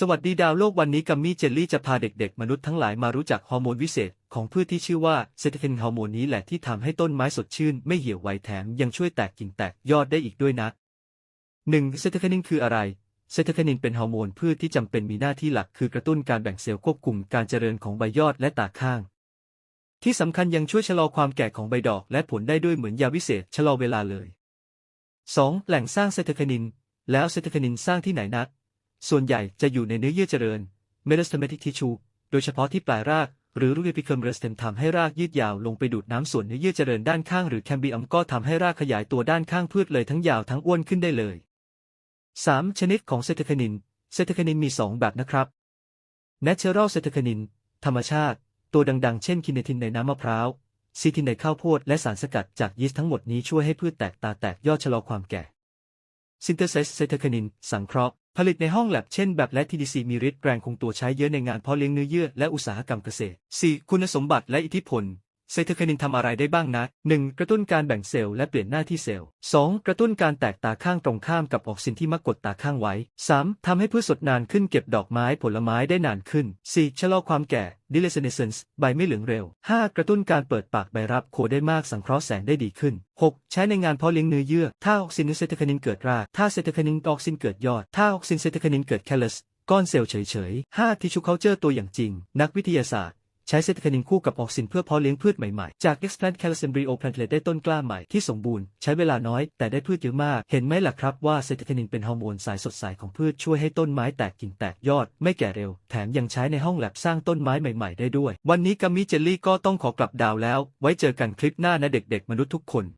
สวัสดีดาวโลกวันนี้กัมมี่เจลลี่จะพาเด็กๆ มนุษย์ทั้งหลายมารู้จักฮอร์โมนวิเศษ ของพืชที่ชื่อว่าเซตเทนินฮอร์โมนนี้แหละที่ทำให้ต้นไม้สดชื่น ไม่เหี่ยวไวแถมยังช่วยแตกกิ่งแตกยอดได้อีกด้วยนะ 1. เซตเทนินคืออะไร เซตเทนินเป็นฮอร์โมนพืชที่จำเป็นมีหน้าที่หลักคือกระตุ้นการแบ่งเซลล์ควบคุมการเจริญของใบยอดและตาข้าง ที่สำคัญยังช่วยชะลอความแก่ของใบดอก และผลได้ด้วยเหมือนยาวิเศษชะลอเวลาเลย 2. แหล่งสร้างเซตเทนิน แล้วเซตเทนินสร้างที่ไหนนัก ส่วนใหญ่จะอยู่ในเนื้อเยื่อเจริญ meristematic tissue โดยเฉพาะที่ปลายราก หรือรูเอพิเคิมเรสเทมทำให้รากยืดยาวลงไปดูดน้ำส่วนเนื้อเยื่อเจริญด้านข้างหรือแคมบิอัมก็ทำให้รากขยายตัวด้านข้างพืชเลยทั้งยาวทั้งอ้วนขึ้นได้เลย 3. ชนิดของเซตเทนิน เซตเทนินมี 2 แบบนะครับ natural เซตเทนิน ธรรมชาติ ตัวดังๆ เช่นคินเนทินในน้ำมะพร้าวซีทินในข้าวโพดและสารสกัดจากยีสต์ทั้งหมดนี้ช่วยให้พืชแตกตาแตกยอดชะลอความแก่ Synthesis เซตเทนิน สังเคราะห์ ผลิตในห้องแลบเช่นแบบและ TDC มีฤทธิ์แรงคงตัวใช้เยอะในงานเพาะเลี้ยงเนื้อเยื่อและอุตสาหกรรมเกษตร 4. คุณสมบัติและอิทธิพล เซตเทนินทำอะไรได้บ้างนะ 1. กระตุ้นการแบ่งเซลล์และเปลี่ยนหน้าที่เซลล์ 2. กระตุ้นการแตกตาข้างตรงข้ามกับออกซินที่มักกดตาข้างไว้ 3. ทำให้พืชสดนานขึ้นเก็บดอกไม้ผลไม้ได้นานขึ้น 4. ชะลอความแก่ Delissenescence ใบไม่เหลืองเร็ว 5. กระตุ้นการเปิดปากใบรับโคได้มากสังเคราะห์แสงได้ดีขึ้น 6. ใช้ในงานเพาะเลี้ยงเนื้อเยื่อ ถ้าออกซินเซตเทนินเกิดรากถ้าเซตเทนินออกซินเกิดยอด ถ้าออกซินเซตเทนินเกิดแคลสก้อนเซลล์เฉยๆ 5. ทิชชูเคาเจอร์ตัวอย่างจริง นักวิทยาศาสตร์ ใช้เซตเทนินคู่กับออกซินเพื่อเพาะเลี้ยงพืชใหม่ๆ จาก explant c a l c e m b r y o plantlet ได้ต้นกล้าใหม่ที่สมบูรณ์ ใช้เวลาน้อยแต่ได้พืชเยอะมาก เห็นไหมล่ะครับว่าเซตเทนินเป็นฮอร์โมนสายสดใสของพืชช่วยให้ต้นไม้แตกกิ่งแตกยอด ไม่แก่เร็ว แถมยังใช้ในห้องแลบสร้างต้นไม้ใหม่ๆ ได้ด้วย วันนี้กัมมี่เจลลี่ก็ต้องขอกลับดาวแล้ว ไว้เจอกันคลิปหน้านะเด็กๆ มนุษย์ทุกคน